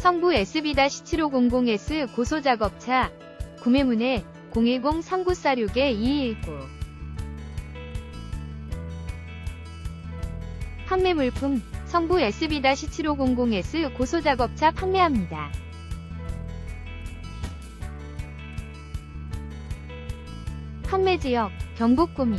성부 SB-7500S 고소작업차 구매문의 010-3946-2219 판매 물품 성부 SB-7500S 고소작업차 판매합니다. 판매 지역 경북 구미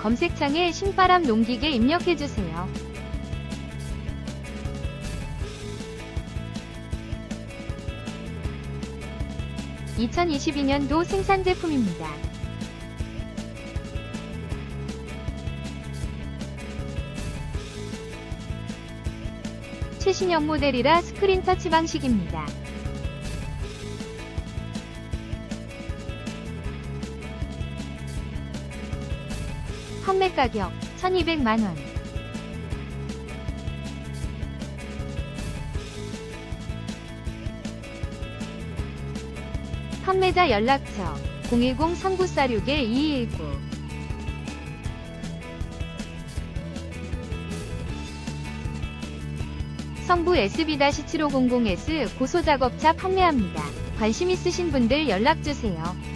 검색창에 신바람 농기계 입력해주세요. (2022년도) 생산 제품입니다. 최신형 모델이라 스크린 터치 방식입니다. 판매 가격 1200만 원 판매자 연락처 010-3946-2219 성부 SB-7500S 고소작업차 판매합니다. 관심 있으신 분들 연락주세요.